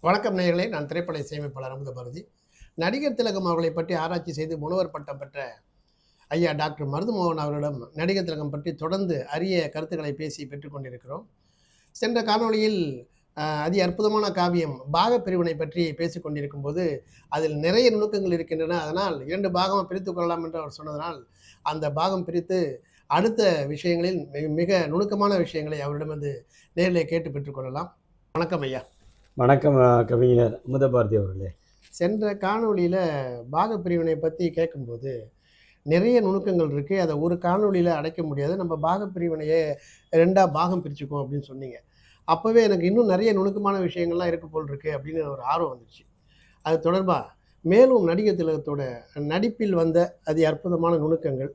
வணக்கம் நேயர்களே நான் திரைப்பட இசையமைப்பாளர் அமுத பாரதி. நடிகர் திலகம் அவர்களை பற்றி ஆராய்ச்சி செய்து முனைவர் பட்டம் பெற்ற ஐயா டாக்டர் மருதுமோகன் அவர்களிடம் நடிகர் திலகம் பற்றி தொடர்ந்து அரிய கருத்துக்களை பேசி பெற்றுக்கொண்டிருக்கிறோம் சென்ற காணொளியில் அதி அற்புதமான காவியம் பாக பிரிவினை பற்றி பேசிக்கொண்டிருக்கும் போது அதில் நிறைய நுணுக்கங்கள் இருக்கின்றன. அதனால் இரண்டு பாகமாக பிரித்து கொள்ளலாம் என்று அவர் சொன்னதனால் அந்த பாகம் பிரித்து அடுத்த விஷயங்களில் மிக- மிக நுணுக்கமான விஷயங்களை அவரிடமிருந்து நேரில் கேட்டு பெற்றுக்கொள்ளலாம் வணக்கம் ஐயா. வணக்கம் கவிஞர் அமுத பாரதி அவர்களே. சென்ற காணொளியில் பாகப்பிரிவினை பற்றி கேட்கும்போது நிறைய நுணுக்கங்கள் இருக்குது அதை ஒரு காணொளியில் அடைக்க முடியாது. நம்ம பாகப்பிரிவினையே ரெண்டாக பாகம் பிரிச்சுக்குவோம் அப்படின்னு சொன்னீங்க. அப்போவே எனக்கு இன்னும் நிறைய நுணுக்கமான விஷயங்கள்லாம் இருக்கு போல் இருக்குது அப்படின்னு ஒரு ஆர்வம் வந்துச்சு அது தொடர்பாக மேலும் நடிகர் திலகத்தோட நடிப்பில் வந்த அதி அற்புதமான நுணுக்கங்கள்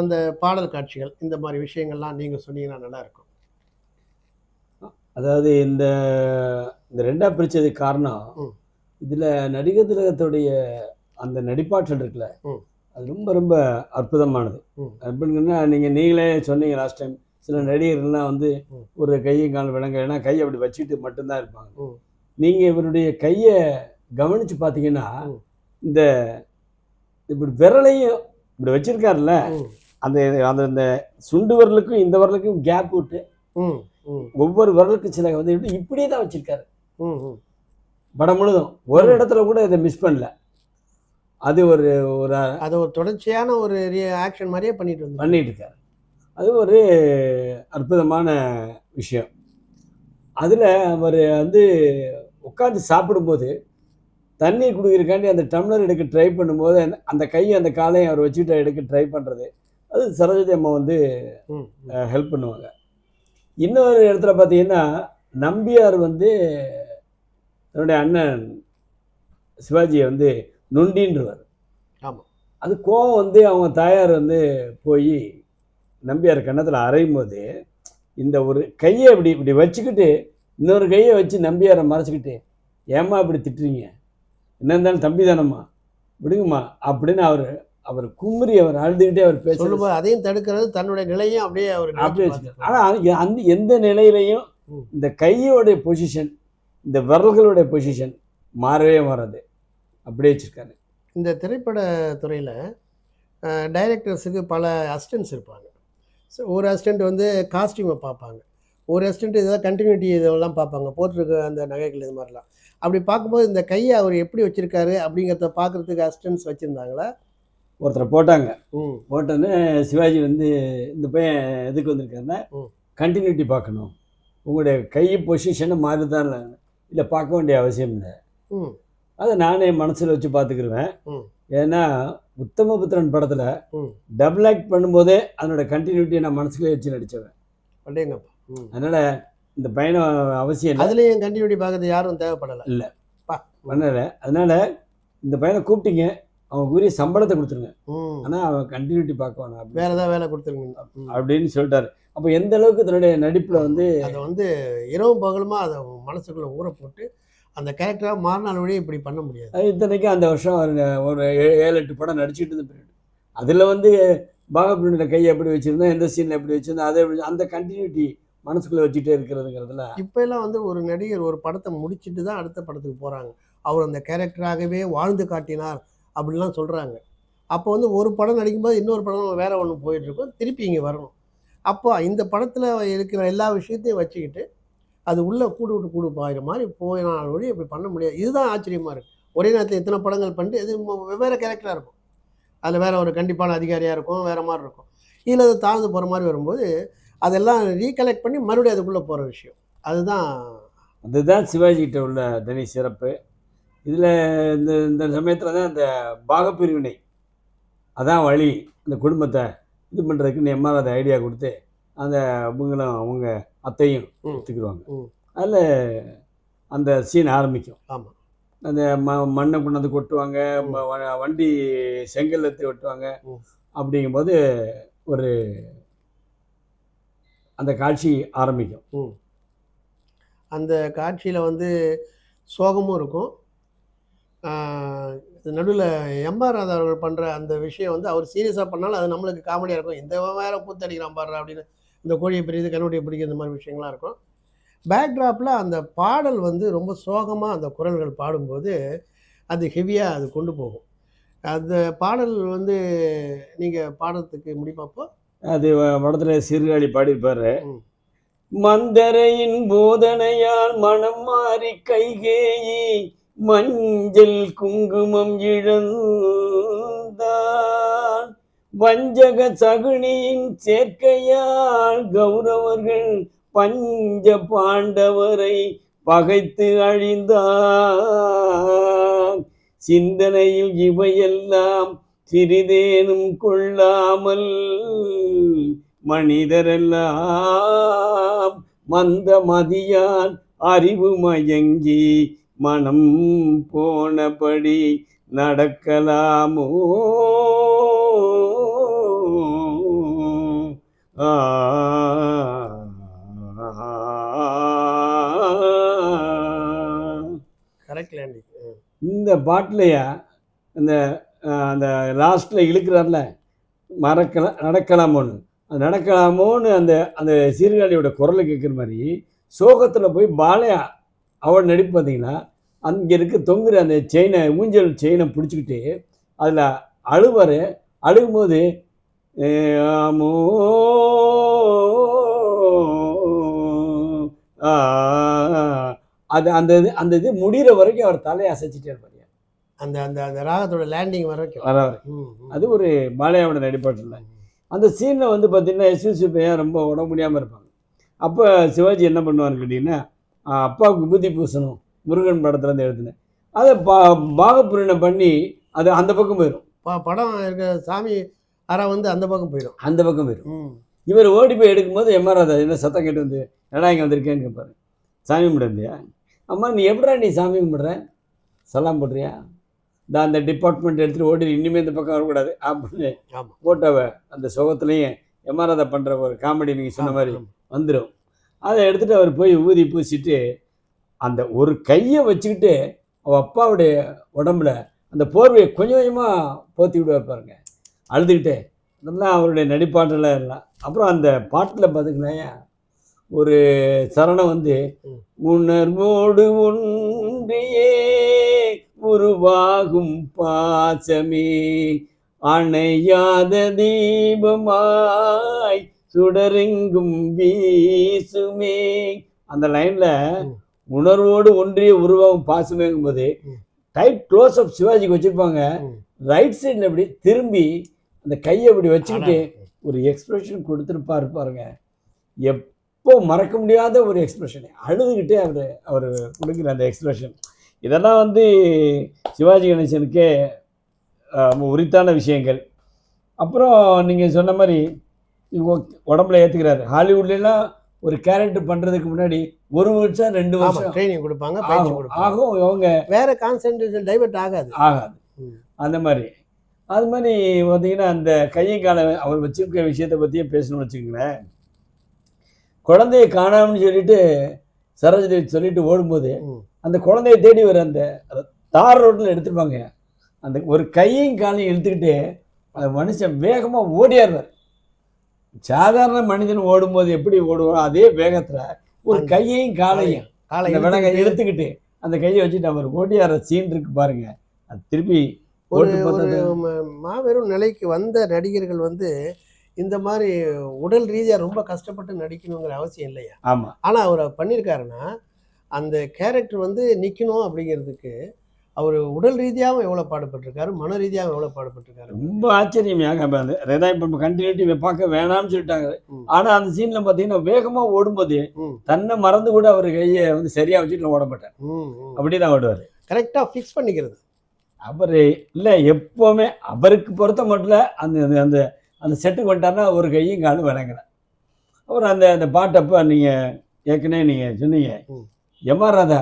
அந்த பாடல் காட்சிகள் இந்த மாதிரி விஷயங்கள்லாம் நீங்கள் சொன்னீங்கன்னா நல்லாயிருக்கும் அதாவது இந்த இந்த ரெண்டா பிரிச்சதுக்கு காரணம். இதுல நடிகர் திலகத்துடைய அந்த நடிப்பாற்றல் இருக்குல்ல. அது ரொம்ப ரொம்ப அற்புதமானது ம். எப்படின்னா நீங்க நீங்களே சொன்னீங்க லாஸ்ட் டைம் சில நடிகர்கள்லாம் வந்து. ஒரு கையும் கால் விளங்க ஏன்னா கை அப்படி வச்சுட்டு மட்டும்தான் இருப்பாங்க ம். நீங்க இவருடைய கையை கவனிச்சு பார்த்தீங்கன்னா. இந்த இப்படி விரலையும் இப்படி வச்சிருக்காருல்ல அந்த அந்த இந்த சுண்டு விரலுக்கும் இந்த விரலுக்கும் கேப் விட்டு ஒவ்வொரு விரலுக்கும் சில வந்து இப்படி- இப்படியே தான் வச்சிருக்காரு. ம் ம். படம் முழுதும். ஒரு. இடத்துல கூட இதை மிஸ் பண்ணல. அது ஒரு ஒரு அதை ஒரு தொடர்ச்சியான ஒரு ஆக்ஷன் மாதிரியே பண்ணிட்டு வந்தோம் பண்ணிட்டு இருக்காரு அது ஒரு அற்புதமான விஷயம். அதில் அவர் வந்து உட்காந்து சாப்பிடும்போது தண்ணி குடிக்கிறக்காண்டி அந்த டம்ளர் எடுக்க ட்ரை பண்ணும்போது அந்த- கையை அந்த காலையும் அவர் வச்சுட்டு எடுக்க ட்ரை பண்ணுறது அது சரோஜதி அம்மா வந்து ஹெல்ப் பண்ணுவாங்க. இன்னொரு இடத்துல பார்த்தீங்கன்னா நம்பியார் வந்து தன்னுடைய அண்ணன் சிவாஜியை வந்து நொண்டின்றவர். ஆமாம் அது கோவம் வந்து அவங்க தாயார் வந்து போய் நம்பியார் கன்னத்தில் அரையும் போது இந்த ஒரு கையை இப்படி இப்படி வச்சுக்கிட்டு இன்னொரு கையை வச்சு நம்பியாரை மறைச்சிக்கிட்டு ஏம்மா இப்படி திட்டுறீங்க? என்ன இருந்தாலும் தம்பி தானம்மா விடுங்கம்மா அப்படின்னு அவர் அவர் குமுறி அவர் அழுதுகிட்டே அவர் பேச சொல்லும்போது அதையும் தடுக்கிறது தன்னுடைய நிலையும் அப்படியே அவர் அப்படியே ஆனால் அந்த எந்த நிலையிலையும். இந்த கையோடைய பொசிஷன் இந்த விரல்களுடைய பொசிஷன் மாறவே மாறாது. அப்படியே வச்சிருக்காரு. இந்த திரைப்பட துறையில் டைரக்டர்ஸுக்கு பல அசிஸ்டன்ஸ் இருப்பாங்க. ஸோ ஒரு அசிஸ்டண்ட் வந்து காஸ்டியூமை பார்ப்பாங்க. ஒரு அசிஸ்டண்ட் ஏதாவது கண்டினியூட்டி இதெல்லாம் பார்ப்பாங்க. போட்டிருக்க அந்த நகைகள் இது மாதிரிலாம். அப்படி பார்க்கும்போது இந்த கையை அவர் எப்படி வச்சுருக்காரு அப்படிங்கிறத பார்க்குறதுக்கு அசிஸ்டன்ஸ் வச்சுருந்தாங்களா? ஒருத்தரை போட்டாங்க. போட்டோன்னே சிவாஜி வந்து இந்த பையன் எதுக்கு வந்திருக்காருன்னா. கண்டினியூட்டி பார்க்கணும். உங்களுடைய கை பொசிஷனை மாறுதான் இல்லை. பார்க்க வேண்டிய அவசியம் இல்லை. அதை நானே மனசில் வச்சு பார்த்துக்கிருவேன். ஏன்னா உத்தமபுத்திரன் படத்தில் டபுள் ஆக்ட் பண்ணும்போதே அதனோட கண்டினியூட்டியை நான் மனசுக்குள்ளே வச்சு நடித்தவன் அதனால் இந்த பையனை அவசியம் இல்லை. அதுலேயும் கண்டினியூட்டி பார்க்கறது யாரும் தேவைப்படலை. பண்ணலை. அதனால் இந்த பையனை கூப்பிட்டீங்க. அவனுக்கு உரிய சம்பளத்தை கொடுத்துருங்க. ஆனால் அவன் கண்டினியூட்டி பார்க்க வேணாம் வேற ஏதாவது வேலை கொடுத்துருங்க. அப்படின்னு சொல்லிட்டாரு. அப்போ எந்த அளவுக்கு தன்னுடைய நடிப்பில் வந்து அதை வந்து இரவும் பகலுமா அதை மனசுக்குள்ள ஊற போட்டு அந்த கேரக்டராக மாறினால் வழி இப்படி பண்ண முடியாது. இத்தனைக்கும் அந்த வருஷம் ஒரு ஏழு எட்டு படம் நடிச்சுட்டு இருந்த பீரியட் அதில் வந்து பாகப்பிரியோட கையை எப்படி வச்சுருந்தோம் எந்த சீனில் எப்படி வச்சுருந்தோம் அதை எப்படி அந்த கண்டினியூட்டி மனசுக்குள்ளே வச்சுட்டே இருக்கிறதுங்கிறதுல இப்போ எல்லாம் வந்து ஒரு நடிகர் ஒரு படத்தை முடிச்சிட்டு தான் அடுத்த படத்துக்கு போகிறாங்க அவர் அந்த கேரக்டராகவே வாழ்ந்து காட்டினார். அப்படிலாம் சொல்கிறாங்க அப்போ வந்து ஒரு படம் நடிக்கும்போது இன்னொரு படம் வேறு ஒன்று போயிட்டுருக்கோம். திருப்பி இங்கே வரணும். அப்போ இந்த படத்தில் இருக்கிற எல்லா விஷயத்தையும் வச்சுக்கிட்டு அது உள்ளே கூடு விட்டு கூடு பாயிற மாதிரி போயினால் வழி இப்படி பண்ண முடியாது. இதுதான் ஆச்சரியமாக இருக்குது ஒரே நேரத்தில் எத்தனை படங்கள் பண்ணிட்டு இது வெவ்வேறு கேரக்டராக இருக்கும். அதில் வேறு ஒரு கண்டிப்பான அதிகாரியாக இருக்கும் வேறு மாதிரி இருக்கும். இதில் அது தாழ்ந்து போகிற மாதிரி வரும்போது அதெல்லாம் ரீகலெக்ட் பண்ணி மறுபடியும் அதுக்குள்ளே போகிற விஷயம். அதுதான் அதுதான் சிவாஜி கிட்ட உள்ள தனி சிறப்பு. இதில் இந்த இந்த சமயத்தில் தான் இந்த பாகப்பிரிவினை. அதான் வழி. இந்த குடும்பத்தை இது பண்ணுறதுக்கு எம்ஆர் அதை ஐடியா கொடுத்து அந்த அவங்களும் அவங்க அத்தையும். எடுத்துக்கிடுவாங்க. அதில் அந்த சீன் ஆரம்பிக்கும். ஆமாம் அந்த ம மண்ணை கொண்டாந்து கொட்டுவாங்க வண்டி செங்கல் எடுத்து வெட்டுவாங்க. அப்படிங்கும்போது ஒரு அந்த காட்சி ஆரம்பிக்கும். அந்த காட்சியில் வந்து சோகமும் இருக்கும். நடுவில் எம்ஆர் ராதா அவர்கள் பண்ணுற அந்த விஷயம் வந்து அவர் சீரியஸாக பண்ணாலும் அது நம்மளுக்கு காமெடியாக இருக்கும். இந்த வேற கூத்தடிக்கிறான் பாடுறா அப்படின்னு இந்த கோழியை பிரியுது கண்ணுடைய பிடிக்கும் இந்த மாதிரி விஷயங்கள்லாம் இருக்கும். பேக்ட்ராப்பில் அந்த பாடல் வந்து ரொம்ப சோகமாக அந்த குரல்கள் பாடும்போது அது ஹெவியாக அது கொண்டு போகும். அந்த பாடல் வந்து நீங்கள் பாடுறதுக்கு முடிப்பாப்போ? அது படத்துல சீர்காழி பாடியிருப்பாரு. மந்தரையின் போதனையால் மனம் மாறி கைகேயி மஞ்சள் குங்குமம் இழந்தான் வஞ்சக சகுனியின் சேர்க்கையால் கௌரவர்கள் பஞ்ச பாண்டவரை பகைத்து அழிந்தார். சிந்தனையில் இவையெல்லாம் சிறிதேனும் கொள்ளாமல் மனிதரெல்லாம் மந்த மதியான் அறிவு மயங்கி மனம் போனபடி நடக்கலாமோ? ஆ. இந்த பாட்டிலையா? அஹ், அந்த லாஸ்ட்டில் இழுக்கிறார்ல? மறக்கலாம் நடக்கலாமோன்னு. அது நடக்கலாமோன்னு அந்த அந்த சீர்காழியோட குரலை கேட்குற மாதிரி சோகத்தில் போய் பாலையா அவள் நடிப்பு பார்த்தீங்கன்னா அங்கே இருக்க தொங்குற அந்த செயினை ஊஞ்சல் செயினை பிடிச்சிக்கிட்டு அதில் அழுவார். அழுகும்போது "ஏ ஆமோ அது அந்த இது அந்த இது முடிகிற வரைக்கும் அவர் தலையை அசைச்சிட்டே இருப்பார். அந்த அந்த அந்த ராகத்தோட லேண்டிங் வரைக்கும். வர வரை ம், ம். அது ஒரு பாலையாவோட நடிப்பாட்டில் அந்த சீனில் வந்து பார்த்தீங்கன்னா எஸ்எஸ்சி பையன் ரொம்ப உடம்பு முடியாமல் இருப்பாங்க. அப்போ சிவாஜி என்ன பண்ணுவார்னு கேட்டிங்கன்னா அப்பாவுக்கு விபூதி பூசணும். முருகன் படத்துலேருந்து எழுதுனேன் அதை பா பாகப்புரினை பண்ணி அது அந்த பக்கம் போயிடும் படம் இருக்க சாமி அறை வந்து அந்த பக்கம் போயிடும் அந்த பக்கம் போயிடும் இவர் ஓடி போய் எடுக்கும்போது எம்ஆர் ராதா என்ன சத்தம் கேட்டு வந்து என்னடா இங்கே வந்திருக்கேன்னு கேட்பாரு சாமி கும்பிடுறியா? அம்மா நீ எப்படா நீ சாமி கும்பிடுற? சலாம் போடுறியா? இந்த அந்த டிபார்ட்மெண்ட் எடுத்துகிட்டு ஓடி இனிமேல் இந்த பக்கம் வரக்கூடாது. அப்படின்னு. போட்டோவை அந்த சுகத்துலேயும் எம்ஆர் ராதா பண்ணுற ஒரு காமெடி நீங்கள் சொன்ன மாதிரி. வந்துடும் அதை எடுத்துகிட்டு அவர் போய் ஊதி பூசிட்டு அந்த ஒரு கையை வச்சுக்கிட்டு அவ அப்பாவுடைய உடம்புல அந்த போர்வையை கொஞ்சம் கொஞ்சமாக போத்தி விடுவார் பாருங்க அழுதுகிட்டே அதெல்லாம் அவருடைய நடிப்பாற்றல எல்லாம் அப்புறம் அந்த பாட்டில் பார்த்துக்கினாயா ஒரு சரணம் வந்து. உணர்வோடு ஒன்றியே உருவாகும் பாசமே அணையாத தீபமாய் சுடரெங்கும் வீசுமே அந்த லைன்ல. உணர்வோடு ஒன்றிய உருவாகும் பாசமேங்கும் போது. டைட் க்ளோஸ் அப் சிவாஜிக்கு வச்சிருப்பாங்க. ரைட் சைடில் இப்படி திரும்பி அந்த கையை இப்படி வச்சுக்கிட்டு ஒரு எக்ஸ்பிரஷன் கொடுத்துருப்பாரு பாருங்க. எப்போ மறக்க முடியாத ஒரு எக்ஸ்பிரஷன் அழுதுகிட்டே அவர் அவர் கொடுக்குற அந்த எக்ஸ்பிரஷன் இதெல்லாம் வந்து சிவாஜி கணேசனுக்கே உரித்தான விஷயங்கள். அப்புறம் நீங்கள் சொன்ன மாதிரி இவங்க உடம்புல ஏற்றுக்கிறாரு ஹாலிவுட்லாம் ஒரு கேரக்டர் பண்ணுறதுக்கு முன்னாடி ஒரு வருஷம் ரெண்டு வருஷம். ட்ரைனிங் கொடுப்பாங்க பயிற்சி ஆகும். கொடுப்பாங்க. ஆகும் இவங்க வேற கான்சென்ட்ரேஷன் டைவர்ட் ஆகாது. ஆகாது. அந்த மாதிரி. அது மாதிரி பார்த்தீங்கன்னா அந்த கையை கால அவர் வச்சிருக்க விஷயத்தை பற்றியே பேசணும்னு வச்சுக்கோங்களேன். குழந்தைய காணாமன்னு சொல்லிட்டு சரோஜதேவி சொல்லிட்டு ஓடும்போது. அந்த குழந்தைய தேடி வர அந்த தார் ரோட்டில் எடுத்துருப்பாங்க. அந்த ஒரு கையையும் காலையும் இழுத்துக்கிட்டு அந்த மனுஷன் வேகமாக ஓடியாருவார் சாதாரண மனிதன் ஓடும்போது எப்படி ஓடுவாரோ அதே வேகத்தில் ஒரு கையையும் காலையும் காலை அந்த விலங்கை இழுத்துக்கிட்டு இழுத்துக்கிட்டு அந்த கையை வச்சுட்டு அவர் ஓடியார சீன் இருக்கு பாருங்க. அது திருப்பி ஒரு ஒரு மாபெரும் நிலைக்கு வந்த நடிகர்கள் வந்து இந்த மாதிரி உடல் ரீதியாக ரொம்ப கஷ்டப்பட்டு நடிக்கணுங்கிற அவசியம் இல்லையா? ஆமா. ஆனால் அவர் பண்ணியிருக்காருன்னா அந்த கேரக்டர் வந்து நிற்கணும் அப்படிங்கிறதுக்கு அவர் உடல் ரீதியாகவும் எவ்வளோ பாடுபட்டிருக்காரு மன ரீதியாகவும் எவ்வளோ பாடுபட்டிருக்காரு? ரொம்ப ஆச்சரியமாக அந்த ரெதா இப்போ கண்டினியூட்டி பார்க்க வேணாம்னு சொல்லிட்டாங்க. ம். ஆனா அந்த சீன்ல பார்த்தீங்கன்னா வேகமா ஓடும்போது தன்னை மறந்து கூட அவர் கையை வந்து சரியா வச்சுட்டு ஓட மாட்டார் ம் ம். அப்படிதான் ஓடுவார். கரெக்டாக ஃபிக்ஸ் பண்ணிக்கிறது. அவர் இல்லை எப்போவுமே அவருக்கு பொறுத்த மட்டும் அந்த அந்த- அந்த செட்டுக்கு வந்துட்டாருன்னா ஒரு கையும் காலும் விளங்கல அப்புறம் அந்த அந்த பாட்டப்போ நீங்கள் ஏற்கனவே நீங்கள் சொன்னீங்க. எம்ஆர் ராதா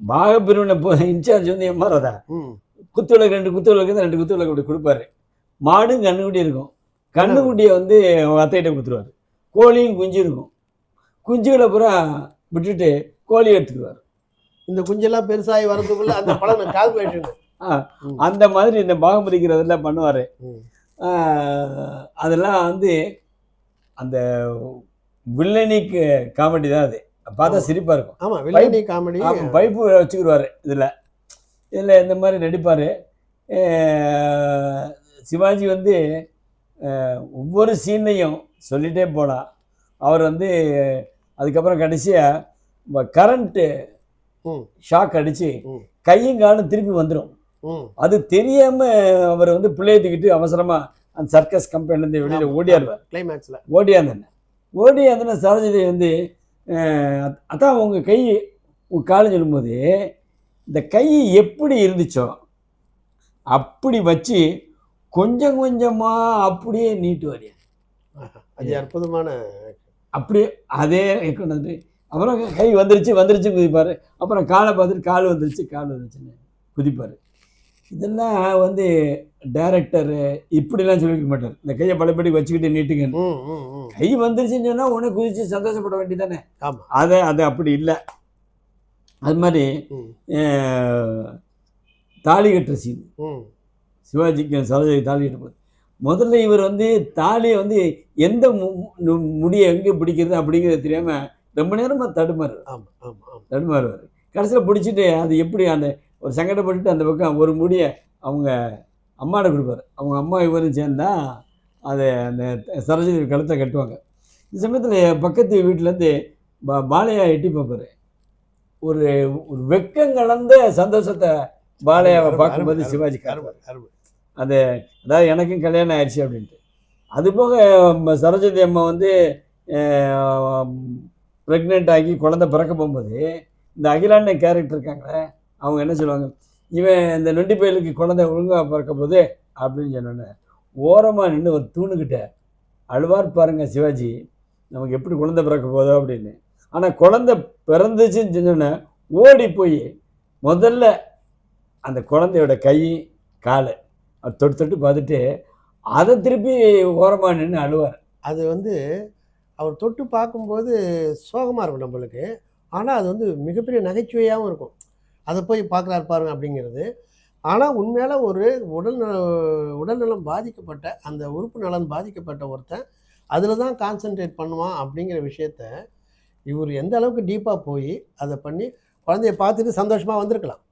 பாகப்பிரிவினை இன்சார்ஜ் வந்து எம்ஆர் ராதா ம். குத்துவிளக்கு ரெண்டு குத்துவிளக்கு ரெண்டு குத்துவிளக்கு அப்படி கொடுப்பாரு. மாடும் கண்ணுக்குட்டி இருக்கும். கண்ணுக்குட்டியை வந்து அத்தைகிட்ட கொடுத்துருவாரு கோழியும் குஞ்சு இருக்கும். குஞ்சுகளை பூரா விட்டுட்டு கோழி எடுத்துக்குவார். இந்த குஞ்செல்லாம் பெருசாகி வரதுக்குள்ள அந்த படம் கால்குலேஷன் அந்த மாதிரி இந்த பாகம் பிரிக்கிறதெல்லாம் பண்ணுவார். அதெல்லாம் வந்து அந்த வில்லனிக் காமெடி தான் அது. பார்த்தா. சிரிப்பாக இருக்கும். ஆமா வில்லனி காமெடி ஆமாம் பைப்பு வச்சுக்கிடுவார் இதில். இதில் இந்த மாதிரி நடிப்பார். சிவாஜி வந்து ஒவ்வொரு சீனையும் சொல்லிகிட்டே போலாம் அவர் வந்து அதுக்கப்புறம் கடைசியாக கரண்ட்டு ஷாக் அடித்து. கையும் காலும் திருப்பி வந்துடும் அது தெரியாமல் அவர் வந்து பிள்ளைய தூக்கிட்டு அவசரமாக அந்த சர்க்கஸ் கம்பெனிலேருந்து வெளியில் ஓடியாருவார் கிளைமேக்ஸ்ல ஓடியாந்தேன். ஓடியாந்தேன் சரோஜதி வந்து அதான் உங்கள் கை உங்கள் காலம் சொல்லும்போது இந்த கை எப்படி இருந்துச்சோ அப்படி வச்சு கொஞ்சம் கொஞ்சமாக அப்படியே நீட்டு வரையா அது அற்புதமான அப்படியே அதே கொண்டு அப்புறம் கை வந்துருச்சு வந்துருச்சு குதிப்பார். அப்புறம் காலை பார்த்துட்டு கால் வந்துருச்சு கால் வந்துருச்சுன்னு குதிப்பார். இதெல்லாம் வந்து டைரக்டரு இப்படிலாம் சொல்லிக்க மாட்டார். இந்த கையை பலப்படி வச்சுக்கிட்டு நீட்டுங்க கை வந்துருச்சுன்னு சொன்னால் உடனே குதிச்சு சந்தோஷப்பட வேண்டியதானே ஆமா. அதை அது அப்படி இல்லை. அது மாதிரி தாலி கட்டுற சீன் சிவாஜிக்கு சரோஜி தாலி கட்டும்போது முதல்ல இவர் வந்து தாலியை வந்து எந்த முடியை எங்கே பிடிக்கிறது அப்படிங்கிறது தெரியாமல் ரொம்ப நேரமாக தடுமாறு ஆமா ஆமா ஆமா. தடுமாறுவார். கடைசியில் பிடிச்சிட்டு அது எப்படி அந்த ஒரு சங்கடப்பட்டுட்டு அந்த பக்கம் ஒரு முடியை அவங்க அம்மாட்ட கொடுப்பாரு. அவங்க அம்மா இவரும் சேர்ந்தா அதை அந்த சரோஜதி கழுத்தை கட்டுவாங்க. இந்த சமயத்தில் பக்கத்து வீட்டிலேருந்து பா பாலையா எட்டி பார்ப்பாரு. ஒரு ஒரு வெக்கம் கலந்த சந்தோஷத்தை பாலையாவை பார்க்கும்போது சிவாஜி அது அதாவது எனக்கும் கல்யாணம் ஆயிடுச்சு அப்படின்ட்டு. அதுபோக சரோஜதி அம்மா வந்து ப்ரெக்னென்ட் ஆகி குழந்தை பிறக்க போகும்போது இந்த அகிலாண்ட கேரக்டர் இருக்காங்களே அவங்க என்ன சொல்லுவாங்க இவன் இந்த நொண்டி பயலுக்கு குழந்தை ஒழுங்காக பிறக்க போதே அப்படின்னு சொன்னோன்னே ஓரமாக நின்று ஒரு தூணுக்கிட்ட அழுவார் பாருங்கள் சிவாஜி நமக்கு எப்படி குழந்தை பிறக்க போதோ அப்படின்னு. ஆனால் குழந்தை பிறந்துச்சுன்னு சொன்னோன்னே ஓடி போய் முதல்ல அந்த குழந்தையோட கை காலை அவர் தொட்டு தொட்டு பார்த்துட்டு அதை திருப்பி ஓரமாக நின்று அழுவார். அது வந்து அவர் தொட்டு பார்க்கும்போது சோகமாக இருக்கும் நம்மளுக்கு. ஆனால் அது வந்து மிகப்பெரிய நகைச்சுவையாகவும் இருக்கும். அதை போய் பார்க்குறாரு பாருங்க அப்படிங்கிறது. ஆனால் உண்மையில ஒரு உடல் உடல்நலம் பாதிக்கப்பட்ட அந்த உறுப்பு நலன் பாதிக்கப்பட்ட ஒருத்தன் அதில் தான் கான்சென்ட்ரேட் பண்ணுவான் அப்படிங்கிற விஷயத்த இவர் எந்த அளவுக்கு டீப்பாக போய் அதை பண்ணி குழந்தைய பார்த்துட்டு சந்தோஷமாக வந்திருக்கலாம்.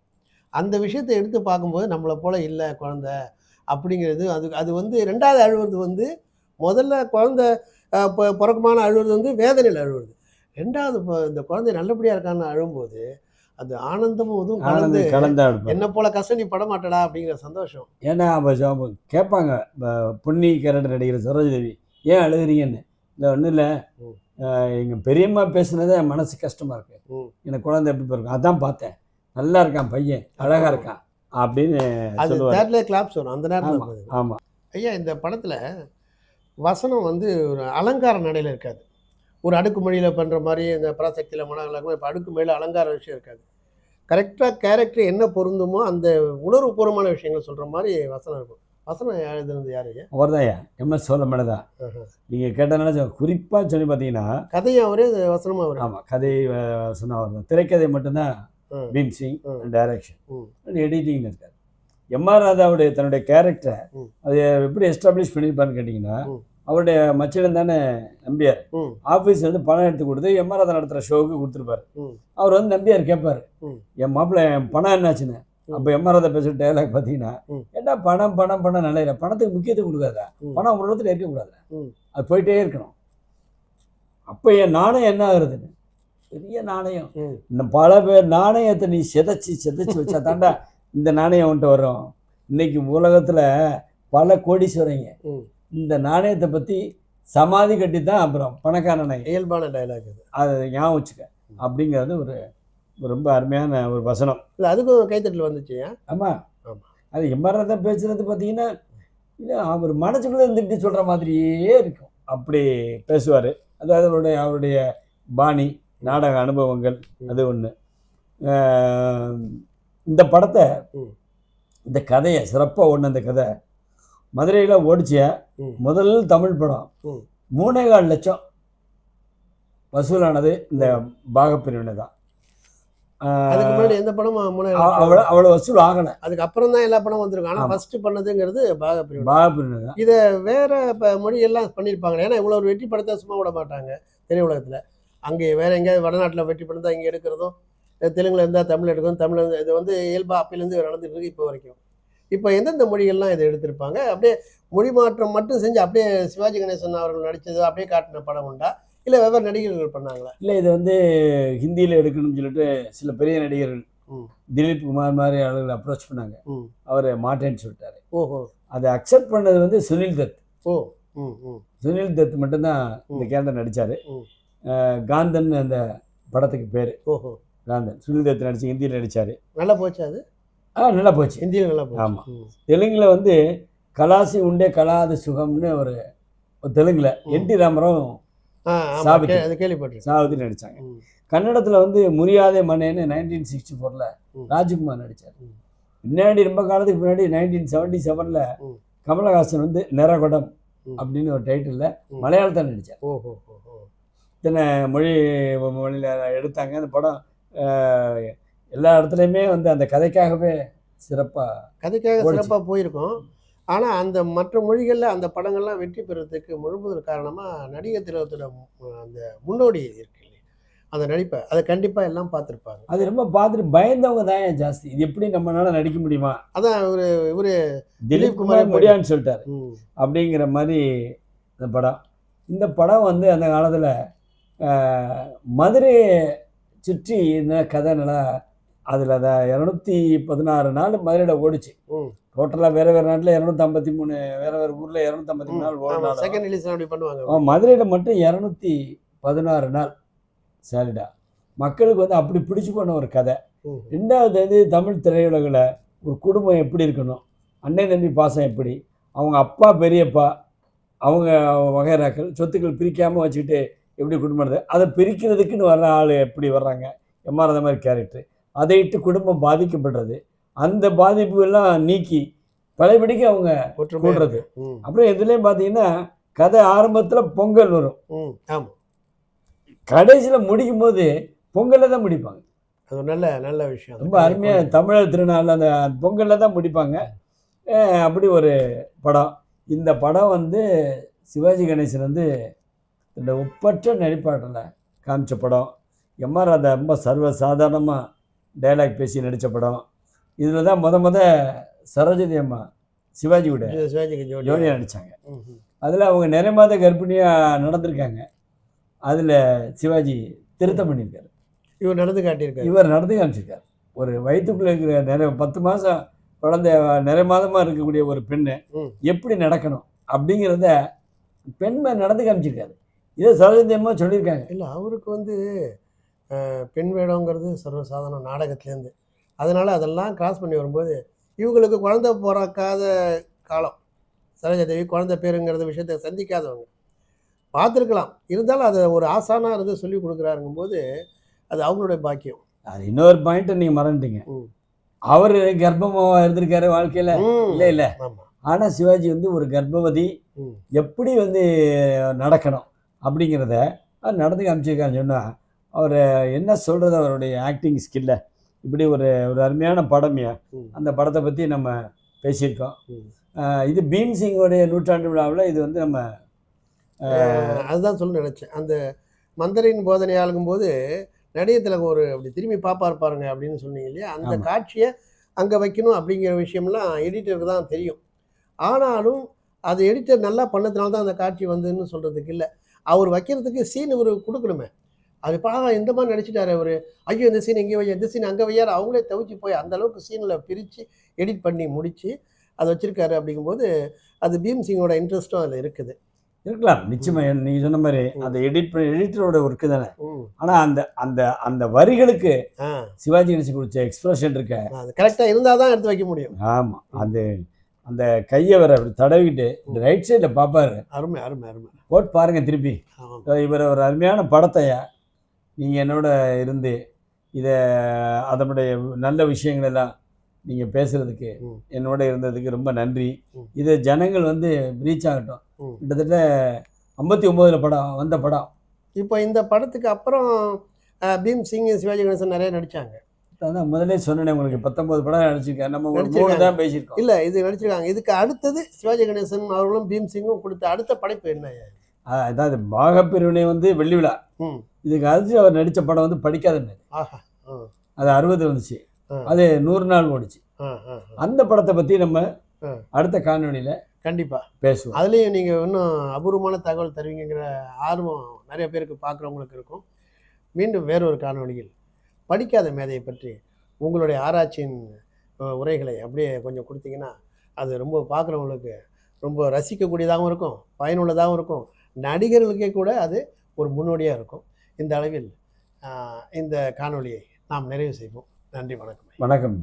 அந்த விஷயத்தை எடுத்து பார்க்கும்போது நம்மளை போல் இல்லை குழந்த அப்படிங்கிறது அது அது வந்து ரெண்டாவது அழுவது வந்து முதல்ல குழந்த அஹ், பொ- அழுவது வந்து வேதனையில் அழுவுறது. ரெண்டாவது இந்த குழந்தை நல்லபடியாக இருக்கான்னு அழும்போது அது ஆனந்தமும் இதுவும் கலந்து கலந்தா என்ன போல கஷ்டம் நீ பட மாட்டடா அப்படிங்கிற சந்தோஷம். ஏன்னா அவங்க கேட்பாங்க பொன்னி கேரக்டர் நடிக்கிற சரோஜதேவி ஏன் அழுகுறீங்கன்னு? இல்லை ஒன்றும் இல்லை. எங்கள் பெரியம்மா பேசுனதே என் மனசு கஷ்டமாக இருக்கு. எனக்கு குழந்தை எப்படி பிறக்கும்? அதான் பார்த்தேன். நல்லா இருக்கான் பையன். அழகாக இருக்கான். அப்படின்னு அது தேர்ட்ல கிளாப்ஸ் வரும் அந்த நேரத்தில். ஆமாம் ஐயா இந்த படத்தில் வசனம் வந்து ஒரு அலங்கார நடையில் இருக்காது. ஒரு அடுக்குமொழியில் பண்ணுற மாதிரி இந்த பராசக்தியில் மனநலகம் இப்போ அடுக்குமொழியில் அலங்கார விஷயம் இருக்காது கரெக்டாக கேரக்டர் என்ன பொருந்துமோ அந்த உணர்வுபூர்வமான விஷயங்கள் சொல்கிற மாதிரி வசனம் இருக்கும் வசனம் எழுதுனது யார் ஐயா அவர் தான் எம்எஸ் சோழமலை தான். நீங்கள் கேட்டனால குறிப்பாக சொல்லி பார்த்தீங்கன்னா கதையும் அவரே வசனமாக அவரே ஆமாம் கதை சொன்ன அவர் தான் திரைக்கதை மட்டும்தான். பீம் சிங். டைரக்ஷன். எடிட்டிங் இருக்கார் எம்ஆர் ராதாவுடைய தன்னுடைய கேரக்டரை. அது எப்படி எஸ்டாப்ளிஷ் பண்ணியிருப்பான்னு கேட்டிங்கன்னா. அவருடைய மச்சிடம் தானே நம்பியார். ம் ஆஃபீஸ்ல இருந்து பணம் எடுத்து கொடுத்து எம்ஆர் ராதா நடத்துகிற ஷோவுக்கு கொடுத்துருப்பாரு. அவர் வந்து நம்பியார் கேட்பாரு. என் மாப்பிள்ளை என் பணம் என்னாச்சுன்னு. அப்போ எம்ஆர் ராதா பேசுகிற டைலாக் பார்த்தீங்கன்னா. ஏண்டா பணம் பணம் பணம் நல்ல இல்லை. பணத்துக்கு முக்கியத்துவம் கொடுக்காதா. பணம் ஒரு இடத்துல இருக்கக்கூடாது. அது போயிட்டே இருக்கணும். அப்போ என் நாணயம் என்ன ஆகுறதுன்னு? பெரிய நாணயம். இந்த பல பேர் நாணயத்தை நீ சிதைச்சி சிதைச்சி வச்சா தாண்டா இந்த நாணயம் வந்துட்டு வரும். இன்னைக்கு உலகத்தில் பல கோடீஸ்வரங்க. இந்த நாணயத்தை பற்றி சமாதி கட்டி தான் அப்புறம் பணக்காரனை இயல்பான டைலாக் இது அதை ஞாபகம் வச்சுக்க. அப்படிங்கிறது ஒரு ரொம்ப அருமையான ஒரு வசனம். இல்லை அதுக்கும் கைத்தட்டல் வந்துச்சு ஆமாம் ஆமா. அது எம்ஆர்ஆர் பேசுறது பார்த்தீங்கன்னா இல்லை அவர் மனசுக்குள்ளே இருந்துட்டு சொல்கிற மாதிரியே இருக்கும். அப்படி பேசுவார். அதாவது அவருடைய அவருடைய பாணி நாடக அனுபவங்கள் அது ஒன்று இந்த படத்தை. இந்த கதையை சிறப்பாக ஒன்று அந்த கதை மதுரையில் ஓடிச்சிய. முதல் தமிழ் படம். மூணே கால் லட்சம் வசூலானது இந்த பாகப்பிரிவினை தான் அதுக்கு முன்னாடி எந்த படமும் அவ்வளோ அவ்வளோ வசூல் ஆகலை. அதுக்கு அப்புறம் தான் எல்லா படமும் வந்திருக்கும் ஆனால். ஃபர்ஸ்ட் பண்ணதுங்கிறது பாகப்பிரிவு தான் இதை வேற இப்போ மொழியெல்லாம் பண்ணியிருப்பாங்க ஏன்னா இவ்வளோ ஒரு வெற்றி படத்தை சும்மா விட மாட்டாங்க திரையுலகத்தில் அங்கே வேற எங்கேயாவது வடநாட்டில் வெற்றி பண்ணி தான் இங்கே எடுக்கிறதும் தெலுங்குல இருந்தால் தமிழ் எடுக்கிறதும் தமிழ் இது வந்து இயல்பாக அப்பையிலேருந்து நடந்துட்டு இருக்கு இப்போ வரைக்கும். இப்போ எந்தெந்த மொழிகள்லாம் இதை எடுத்திருப்பாங்க? அப்படியே மொழி மாற்றம் மட்டும் செஞ்சு அப்படியே சிவாஜி கணேசன் அவர்கள் நடித்தது அப்படியே காட்டின படம் உண்டா? இல்லை வெவ்வேறு நடிகர்கள் பண்ணாங்களா? இல்லை இது வந்து ஹிந்தியில் எடுக்கணும்னு சொல்லிட்டு சில பெரிய நடிகர்கள். திலீப் குமார் மாதிரி ஆளுகளை அப்ரோச் பண்ணாங்க. அவர் மாட்டேன்னு சொல்லிட்டாரு. ஓஹோ. அதை அக்செப்ட் பண்ணது வந்து சுனில் தத். ஓ சுனில் தத் மட்டும்தான் இந்த. கேரக்டர் நடித்தார். காந்தன் அந்த படத்துக்கு பேர். ஓஹோ. காந்தன். சுனில் தத் நடிச்சு ஹிந்தியில் நடித்தார் நல்லா போச்சு அது? ஆ நல்லா போச்சு ஹிந்தியில் நல்லா போச்சு ஆமா. ம். தெலுங்கில் வந்து கலாசி உண்டே கலாது சுகம்னு ஒரு தெலுங்குல. என் டி ராமராவ் ஆமாம் சாவித்திரி. அது கேள்விப்பட்டிருக்கேன் சாவதி நடித்தாங்க. கன்னடத்தில் வந்து முறியாதே மன்னேன்னு நைன்டீன் சிக்ஸ்டி ஃபோரில். ராஜ்குமார் நடித்தார் ம். பின்னாடி ரொம்ப காலத்துக்கு முன்னாடி நைன்டீன் செவன்டி செவனில். கமலஹாசன் வந்து நிறகுடம். அப்படின்னு ஒரு டைட்டிலில். மலையாளத்தில் நடித்தார் இத்தனை மொழி மொழியில் எடுத்தாங்க அந்த படம் எல்லா இடத்துலையுமே வந்து அந்த கதைக்காகவே சிறப்பாக கதைக்காக. சிறப்பாக போயிருக்கோம். ஆனால் அந்த மற்ற மொழிகளில் அந்த படங்கள்லாம் வெற்றி பெறதுக்கு முழுவதற்கு காரணமாக நடிகர் திலகத்தோட மு- அந்த முன்னோடி இருக்கு அந்த நடிப்பை. அதை கண்டிப்பாக எல்லாம் பார்த்துருப்பாங்க. அது ரொம்ப பார்த்துட்டு பயந்தவங்க தான் ஜாஸ்தி? இது எப்படி நம்மளால நடிக்க முடியுமா? அதான் இவர் இவர் திலீப் குமாரே முடியான்னு சொல்லிட்டாரு. அப்படிங்கிற மாதிரி இந்த படம். இந்த படம் வந்து அந்த காலத்தில் மதுரையை சுற்றி இந்த கதை நல்லா அதில் அதை இரநூத்தி பதினாறு நாள் மதுரையில் ஓடிச்சு. டோட்டலாக வேறு வேறு நாட்டில் இரநூத்தி ஐம்பத்தி மூணு வேறு வேறு ஊரில் இரநூத்தம்பத்தி மூணு நாள் ஓடினாலும் செகண்ட் ரிலீஸ் அப்படி பண்ணுவாங்க. மதுரையில் மட்டும் இரநூத்தி பதினாறு நாள் சாலிடா. மக்களுக்கு வந்து அப்படி பிடிச்சு போன ஒரு கதை. ரெண்டாவது வந்து தமிழ் திரையுலகில் ஒரு குடும்பம் எப்படி இருக்கணும்? அண்ணன் தம்பி பாசம் எப்படி? அவங்க அப்பா பெரியப்பா அவங்க வகைராக்கள் சொத்துக்கள் பிரிக்காமல் வச்சுக்கிட்டு எப்படி குடும்பம் அதை பிரிக்கிறதுக்குன்னு வர்ற ஆள் எப்படி வர்றாங்க? அந்த மாதிரி கேரக்டர் அதை இட்டு குடும்பம் பாதிக்கப்படுறது. அந்த பாதிப்பு எல்லாம் நீக்கி பழையபடிக்கு அவங்க கூடுறது. ம். அப்புறம் எதுலேயும் பார்த்தீங்கன்னா கதை ஆரம்பத்தில் பொங்கல் வரும். கடைசியில் முடிக்கும் போது பொங்கலில் தான் முடிப்பாங்க. அது நல்ல நல்ல விஷயம். ரொம்ப அருமையாக தமிழர் திருநாள் அந்த பொங்கலில் தான் முடிப்பாங்க. அப்படி ஒரு படம். இந்த படம் வந்து சிவாஜி கணேசன் வந்து இந்த ஒப்பற்ற நடிப்பாட்டில் காமிச்ச படம். எம்ஆர் ராதா ரொம்ப சர்வ சாதாரணமாக டைலாக் பேசி நடித்த படம். இதில் தான் முத முத சரோஜதி அம்மா சிவாஜியோட சிவாஜிக்கு ஜோடி ஜோடியாக நடித்தாங்க அதில் அவங்க நிறைய மாத கர்ப்பிணியாக நடந்திருக்காங்க. அதில் சிவாஜி திருத்தம் பண்ணியிருக்காரு. இவர் நடந்து காட்டியிருக்காரு. இவர் நடந்து காமிச்சிருக்கார். ஒரு வயிற்றுக்குள்ள இருக்கிற நிறைய பத்து மாதம் குழந்தை நிறைய மாதமாக இருக்கக்கூடிய ஒரு பெண்ணு. எப்படி நடக்கணும் அப்படிங்கிறத பெண்மை நடந்து காமிச்சிருக்காரு. இதை சரோஜந்தியமாக சொல்லியிருக்காங்க. இல்லை அவருக்கு வந்து பெண் வேடங்கிறது சர்வசாதாரண நாடகத்துலேருந்து. அதனால் அதெல்லாம் கிராஸ் பண்ணி வரும்போது இவங்களுக்கு குழந்தை பிறக்காத காலம். சரோஜா தேவி குழந்தை பேருங்கிறத விஷயத்தை சந்திக்காதவங்க. பார்த்துருக்கலாம். இருந்தாலும் அதை ஒரு ஆசானாக இருந்து சொல்லி கொடுக்குறாருங்கும்போது அது அவங்களுடைய பாக்கியம். அது இன்னொரு பாயிண்ட்டை நீங்கள் மறந்துட்டீங்க. அவர் கர்ப்பமாக இருந்திருக்காரு வாழ்க்கையில். இல்லை இல்லை. ஆனால் சிவாஜி வந்து ஒரு கர்ப்பவதி. எப்படி வந்து நடக்கணும் அப்படிங்கிறத அது நடந்து காமிச்சிருக்கான்னு சொன்னால் அவர் என்ன சொல்கிறது அவருடைய ஆக்டிங் ஸ்கில்லை இப்படி ஒரு ஒரு அருமையான படம்யா. அந்த படத்தை பற்றி நம்ம பேசியிருக்கோம். இது பீம் சிங்கோடைய நூற்றாண்டு விழாவில் இது வந்து நம்ம அதுதான் சொல்ல நினச்சேன். அந்த மந்தரின் போதனை ஆளுங்கும்போது நடிகத்தில் ஒரு அப்படி திரும்பி பாப்பார் பாருங்க அப்படின்னு சொன்னீங்க இல்லையா? அந்த. காட்சியை அங்கே வைக்கணும் அப்படிங்கிற விஷயம்லாம் எடிட்டருக்கு தான் தெரியும். ஆனாலும் அது எடிட்டர் நல்லா பண்ணதுனால தான் அந்த காட்சி வந்ததுன்னு சொல்கிறதுக்கு இல்லை. அவர் வைக்கிறதுக்கு சீன் இவர் கொடுக்கணுமே. அது பா இந்த மாதிரி நடிச்சிட்டாரு அவர்? ஐயோ இந்த சீன் இங்கே வையா இந்த சீன் அங்கே வையாரு அவங்களே தவிச்சு போய் அந்த அளவுக்கு சீனில் பிரித்து எடிட் பண்ணி முடித்து அதை வச்சுருக்காரு அப்படிங்கும்போது அது பீம் சிங்கோட இன்ட்ரெஸ்ட்டும் அதில் இருக்குது. இருக்கலாம் நிச்சயமாக நீங்கள் சொன்ன மாதிரி. அந்த எடிட் பண்ண எடிட்டரோட ஒர்க்கு தானே. ஆனால் அந்த அந்த அந்த வரிகளுக்கு சிவாஜி கணேசன் கொடுத்த எக்ஸ்பிரஷன் இருக்க. அது கரெக்டாக இருந்தால் தான் எடுத்து வைக்க முடியும். ஆமாம் அந்த அந்த கையை வர அப்படி தடவிக்கிட்டு இந்த ரைட் சைடில் பார்ப்பாரு அருமை அருமை அருமை. போட்டு பாருங்க திருப்பி. இவர் ஒரு அருமையான படத்தையா நீங்கள் என்னோட இருந்து இதை அதனுடைய நல்ல விஷயங்கள் எல்லாம் நீங்கள் பேசுகிறதுக்கு. என்னோட இருந்ததுக்கு ரொம்ப நன்றி. இதை ஜனங்கள் வந்து ரீச் ஆகட்டும். கிட்டத்தட்ட ஐம்பத்தி ஒம்போதில் படம் வந்த படம் இப்போ இந்த படத்துக்கு அப்புறம் பீம் சிங் சிவாஜி கணேசன் நிறைய நடிச்சாங்க அதான் முதல்ல சொன்னேன் உங்களுக்கு பத்தொன்பது படம் நடிச்சிருக்கேன் நம்ம மூணு. தான் பேசியிருக்கோம் இல்லை இது நடிச்சிருக்காங்க இதுக்கு அடுத்தது சிவாஜி கணேசன் அவர்களும் பீம் சிங்கும் கொடுத்த அடுத்த படைப்பு என்ன அதாவது பாகப்பிரிவினை வந்து வெள்ளி விழா. ம். இதுக்கு அடுத்து அவர் நடித்த படம் வந்து படிக்காத ஆஹா ஆ. அது அறுபது வந்துச்சு. அது நூறு நாள் ஓடிச்சு. அந்த படத்தை பற்றி நம்ம. அடுத்த காணொளியில் கண்டிப்பா. பேசுவோம். அதுலேயும் நீங்கள் இன்னும் அபூர்வமான தகவல் தருவீங்கிற ஆர்வம் நிறைய பேருக்கு பார்க்குறவங்களுக்கு இருக்கும். மீண்டும் வேறொரு காணொளியில் படிக்காத மேதையை பற்றி உங்களுடைய ஆராய்ச்சியின் உரைகளை அப்படியே கொஞ்சம் கொடுத்தீங்கன்னா அது ரொம்ப பார்க்குறவங்களுக்கு ரொம்ப ரசிக்கக்கூடியதாகவும் இருக்கும் பயனுள்ளதாகவும் இருக்கும். நடிகர்களுக்கே கூட அது ஒரு முன்னோடியாக இருக்கும். இந்த அளவில் இந்த காணொலியை நாம் நிறைவு செய்வோம். நன்றி வணக்கம். வணக்கம்.